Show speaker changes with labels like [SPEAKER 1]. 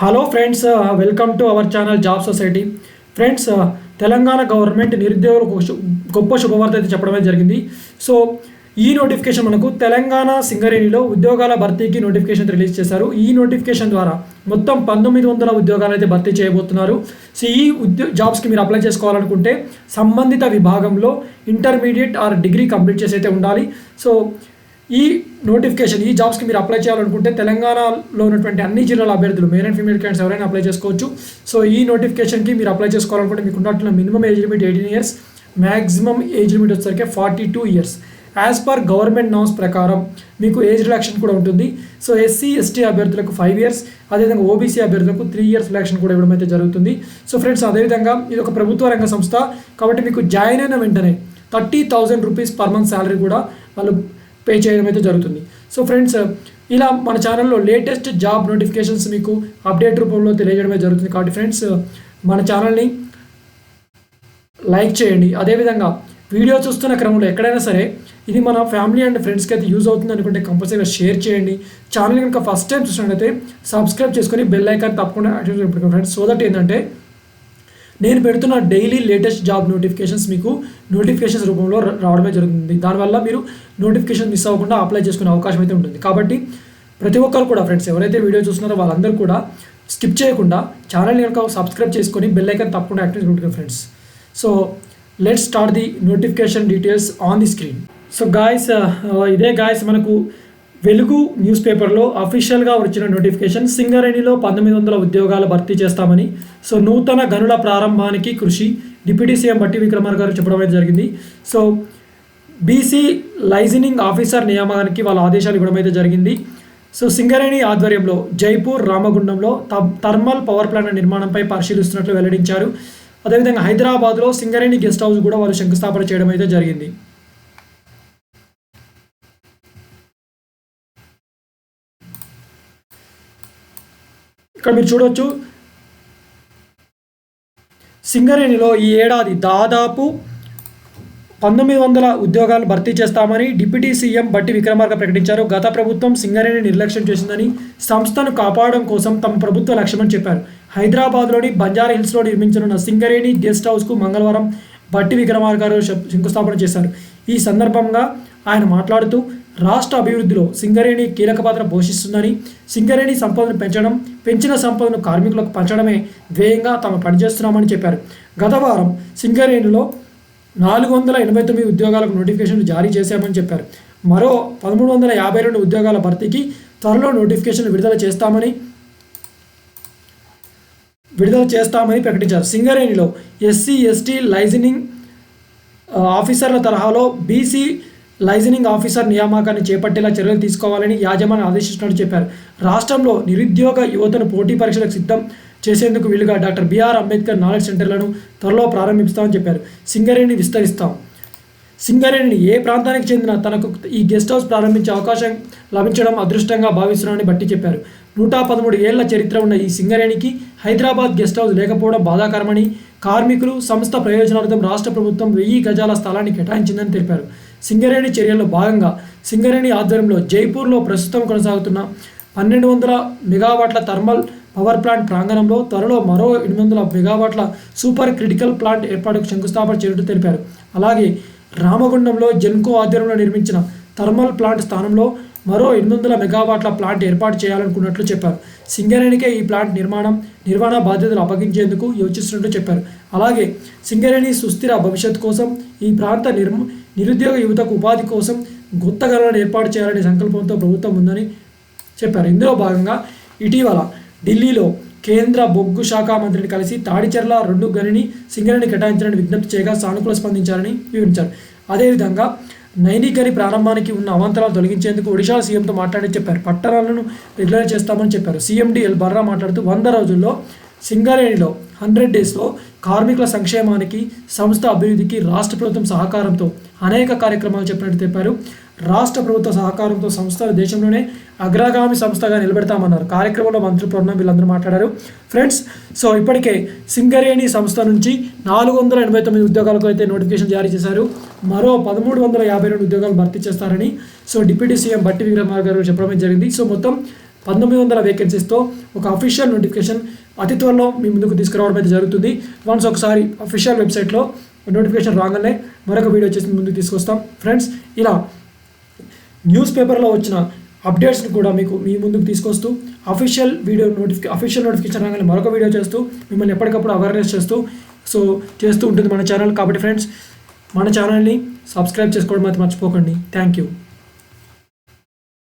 [SPEAKER 1] Hello friends welcome to our channel job society friends Telangana government నిరుద్యోగులకు గొప్ప శుభవార్త అయితే చెప్పడమే జరిగింది. సో ఈ నోటిఫికేషన్ మనకు తెలంగాణ సింగరేణిలో ఉద్యోగాల భర్తీకి నోటిఫికేషన్ రిలీజ్ చేశారు. ఈ నోటిఫికేషన్ ద్వారా మొత్తం పంతొమ్మిది వందల ఉద్యోగాలు అయితే భర్తీ చేయబోతున్నారు. సో ఈ ఉద్యో జాబ్స్కి మీరు అప్లై చేసుకోవాలనుకుంటే సంబంధిత విభాగంలో ఇంటర్మీడియట్ ఆర్ డిగ్రీ కంప్లీట్ చేసి అయితే ఉండాలి. సో ఈ నోటిఫికేషన్ ఈ జాబ్స్కి మీరు అప్లై చేయాలనుకుంటే తెలంగాణలో ఉన్నటువంటి అన్ని జిల్లాల అభ్యర్థులు మేల్ అండ్ ఫీమేల్ క్యాండిడేట్స్ ఎవరైనా అప్లై చేసుకోవచ్చు. సో ఈ నోటిఫికేషన్కి మీరు అప్లై చేసుకోవాలనుకుంటే మీకు ఉన్నట్టు minimum age limit eighteen years maximum age limit వచ్చేసరికి forty two years as per government norms ప్రకారం మీకు ఏజ్ రిలాక్షన్ కూడా ఉంటుంది. సో ఎస్సీ ఎస్టీ అభ్యర్థులకు ఫైవ్ ఇయర్స్ అదేవిధంగా ఓబీసీ అభ్యర్థులకు త్రీ ఇయర్స్ రిలాక్షన్ కూడా ఇవ్వడం అయితే జరుగుతుంది. సో ఫ్రెండ్స్ అదేవిధంగా ఇది ఒక ప్రభుత్వ రంగ సంస్థ కాబట్టి మీకు జాయిన్ అయిన వెంటనే thirty thousand rupees per month salary కూడా వాళ్ళు పే చేయడం అయితే జరుగుతుంది. సో ఫ్రెండ్స్ ఇలా మన ఛానల్లో లేటెస్ట్ జాబ్ నోటిఫికేషన్స్ మీకు అప్డేట్ రూపంలో తెలియజేయడమే జరుగుతుంది కాబట్టి ఫ్రెండ్స్ మన ఛానల్ని లైక్ చేయండి. అదేవిధంగా వీడియో చూస్తున్న క్రమంలో ఎక్కడైనా సరే ఇది మన ఫ్యామిలీ అండ్ ఫ్రెండ్స్కి అయితే యూజ్ అవుతుంది అనుకుంటే కంపల్సరీగా షేర్ చేయండి. ఛానల్ కనుక ఫస్ట్ టైం చూసినట్లయితే సబ్స్క్రైబ్ చేసుకొని బెల్ ఐకాన్ తప్పకుండా యాక్టివేట్ ఫ్రెండ్స్ సో దట్ ఏంటంటే నేను పెడుతున్న డైలీ లేటెస్ట్ జాబ్ నోటిఫికేషన్స్ మీకు నోటిఫికేషన్స్ రూపంలో రావడమే జరుగుతుంది. దానివల్ల మీరు నోటిఫికేషన్ మిస్ అవ్వకుండా అప్లై చేసుకునే అవకాశం అయితే ఉంటుంది. కాబట్టి ప్రతి ఒక్కరు కూడా ఫ్రెండ్స్ ఎవరైతే వీడియో చూస్తున్నారో వాళ్ళందరూ కూడా స్కిప్ చేయకుండా ఛానల్ కనుక సబ్స్క్రైబ్ చేసుకొని బెల్ ఐకన్ తప్పకుండా యాక్టివేట్ పెట్టుకోండి friends so let's start the notification details on the screen so guys ఇదే గాయస్ మనకు వెలుగు న్యూస్ పేపర్లో అఫీషియల్గా వచ్చిన నోటిఫికేషన్ సింగరేణిలో పంతొమ్మిది వందల ఉద్యోగాలు భర్తీ చేస్తామని సో నూతన గనుల ప్రారంభానికి కృషి డిప్యూటీ సీఎం బట్టి విక్రమార్ గారు చెప్పడం అయితే జరిగింది. సో బీసీ లైజనింగ్ ఆఫీసర్ నియామకానికి వాళ్ళ ఆదేశాలు ఇవ్వడం అయితే జరిగింది. సో సింగరేణి ఆధ్వర్యంలో జైపూర్ రామగుండంలో థర్మల్ పవర్ ప్లాంట్ నిర్మాణంపై పరిశీలిస్తున్నట్లు వెల్లడించారు. అదేవిధంగా హైదరాబాద్లో సింగరేణి గెస్ట్ హౌస్ కూడా వాళ్ళు శంకుస్థాపన చేయడం అయితే జరిగింది. ఇక్కడ మీరు చూడవచ్చు సింగరేణిలో ఈ ఏడాది దాదాపు పంతొమ్మిది వందల ఉద్యోగాలు భర్తీ చేస్తామని డిప్యూటీ సీఎం బట్టి విక్రమార్క ప్రకటించారు. గత ప్రభుత్వం సింగరేణి నిర్లక్ష్యం చేసిందని సంస్థను కాపాడడం కోసం తమ ప్రభుత్వ లక్ష్యమని చెప్పారు. హైదరాబాద్లోని బంజారా హిల్స్లో నిర్మించనున్న సింగరేణి గెస్ట్ హౌస్కు మంగళవారం బట్టి విక్రమార్క గారు శంకుస్థాపన చేశారు. ఈ సందర్భంగా ఆయన మాట్లాడుతూ రాష్ట్ర అభివృద్ధిలో సింగరేణి కీలక పాత్ర పోషిస్తుందని సింగరేణి సంపదను పెంచడం పెంచిన సంపదను కార్మికులకు పంచడమే ధ్యేయంగా తాము పనిచేస్తున్నామని చెప్పారు. గత వారం సింగరేణిలో నాలుగు వందల ఎనభై తొమ్మిది ఉద్యోగాలకు నోటిఫికేషన్ జారీ చేశామని చెప్పారు. మరో పదమూడు వందల యాభై రెండు ఉద్యోగాల భర్తీకి త్వరలో నోటిఫికేషన్ విడుదల చేస్తామని విడుదల చేస్తామని ప్రకటించారు. సింగరేణిలో ఎస్సీ ఎస్టీ లైజనింగ్ ఆఫీసర్ల తరహాలో బీసీ లైజనింగ్ ఆఫీసర్ నియామకాన్ని చేపట్టేలా చర్యలు తీసుకోవాలని యాజమాన్యం ఆదేశిస్తున్నట్టు చెప్పారు. రాష్ట్రంలో నిరుద్యోగ యువతను పోటీ పరీక్షలకు సిద్ధం చేసేందుకు వీలుగా డాక్టర్ బిఆర్ అంబేద్కర్ నాలెడ్జ్ సెంటర్లను త్వరలో ప్రారంభిస్తామని చెప్పారు. సింగరేణిని విస్తరిస్తాం. సింగరేణిని ఏ ప్రాంతానికి చెందిన తనకు ఈ గెస్ట్ హౌస్ ప్రారంభించే అవకాశం లభించడం అదృష్టంగా భావిస్తున్నానని బట్టి చెప్పారు. నూట పదమూడు ఏళ్ళ చరిత్ర ఉన్న ఈ సింగరేణికి హైదరాబాద్ గెస్ట్ హౌస్ లేకపోవడం బాధాకరమని కార్మికులు సంస్థ ప్రయోజనార్థం రాష్ట్ర ప్రభుత్వం వెయ్యి గజాల స్థలాన్ని కేటాయించిందని తెలిపారు. సింగరేణి చర్యల్లో భాగంగా సింగరేణి ఆధ్వర్యంలో జైపూర్లో ప్రస్తుతం కొనసాగుతున్న పన్నెండు వందల మెగావాట్ల థర్మల్ పవర్ ప్లాంట్ ప్రాంగణంలో త్వరలో మరో ఎనిమిది వందల మెగావాట్ల సూపర్ క్రిటికల్ ప్లాంట్ ఏర్పాటుకు శంకుస్థాపన చేయడం తెలిపారు. అలాగే రామగుండంలో జెన్కో ఆధ్వర్యంలో నిర్మించిన థర్మల్ ప్లాంట్ స్థానంలో మరో ఎనిమిది వందల మెగావాట్ల ప్లాంట్ ఏర్పాటు చేయాలనుకున్నట్లు చెప్పారు. సింగరేణికే ఈ ప్లాంట్ నిర్మాణం నిర్వహణ బాధ్యతలు అప్పగించేందుకు యోచిస్తున్నట్లు చెప్పారు. అలాగే సింగరేణి సుస్థిర భవిష్యత్ కోసం ఈ ప్రాంత నిర్మ నిరుద్యోగ యువతకు ఉపాధి కోసం కొత్త గణాలను ఏర్పాటు చేయాలనే సంకల్పంతో ప్రభుత్వం ఉందని చెప్పారు. ఇందులో భాగంగా ఇటీవల ఢిల్లీలో కేంద్ర బొగ్గు శాఖ మంత్రిని కలిసి తాడిచెర్ల రెండు గనిని సింగరేణి కేటాయించాలని విజ్ఞప్తి చేయగా సానుకూల స్పందించారని వివరించారు. అదేవిధంగా నైని ప్రారంభానికి ఉన్న అవాంతరాలు తొలగించేందుకు ఒడిశా సీఎంతో మాట్లాడి చెప్పారు. పట్టణాలను రెగ్యులర్ చేస్తామని చెప్పారు. సీఎండి ఎల్ బర్రా మాట్లాడుతూ వంద రోజుల్లో సింగరేణిలో హండ్రెడ్ డేస్లో కార్మికుల సంక్షేమానికి సంస్థ అభివృద్ధికి రాష్ట్ర ప్రభుత్వం సహకారంతో అనేక కార్యక్రమాలు చెప్పినట్టు చెప్పారు రాష్ట్ర ప్రభుత్వ సహకారంతో సంస్థలు దేశంలోనే అగ్రగామి సంస్థగా నిలబెడతామన్నారు. కార్యక్రమంలో మంత్రి పొన్నం వీళ్ళందరూ మాట్లాడారు. ఫ్రెండ్స్ సో ఇప్పటికే సింగరేణి సంస్థ నుంచి నాలుగు వందల ఎనభై తొమ్మిది ఉద్యోగాలకు అయితే నోటిఫికేషన్ జారీ చేశారు. మరో పదమూడు వందల యాభై రెండు ఉద్యోగాలు భర్తీ చేస్తారని సో డిప్యూటీ సీఎం బట్టి విక్రమార్ గారు చెప్పడం జరిగింది. సో మొత్తం పంతొమ్మిది వందల వేకెన్సీస్తో ఒక అఫీషియల్ నోటిఫికేషన్ అతి త్వరలో మీ ముందుకు తీసుకురావడం అయితే జరుగుతుంది. వన్స్ ఒకసారి అఫీషియల్ వెబ్సైట్లో నోటిఫికేషన్ రాగానే మరొక వీడియో చేసి మీ ముందుకు తీసుకొస్తాం. ఫ్రెండ్స్ ఇలా న్యూస్ పేపర్లో వచ్చిన అప్డేట్స్ని కూడా మీకు మీ ముందుకు తీసుకొస్తూ official video notification official notification రాగానే మరొక వీడియో చేస్తూ మిమ్మల్ని ఎప్పటికప్పుడు అవేర్నెస్ చేస్తూ సో చేస్తూ ఉంటుంది మన ఛానల్ కాబట్టి ఫ్రెండ్స్ మన ఛానల్ని సబ్స్క్రైబ్ చేసుకోవడం అయితే మర్చిపోకండి. Thank you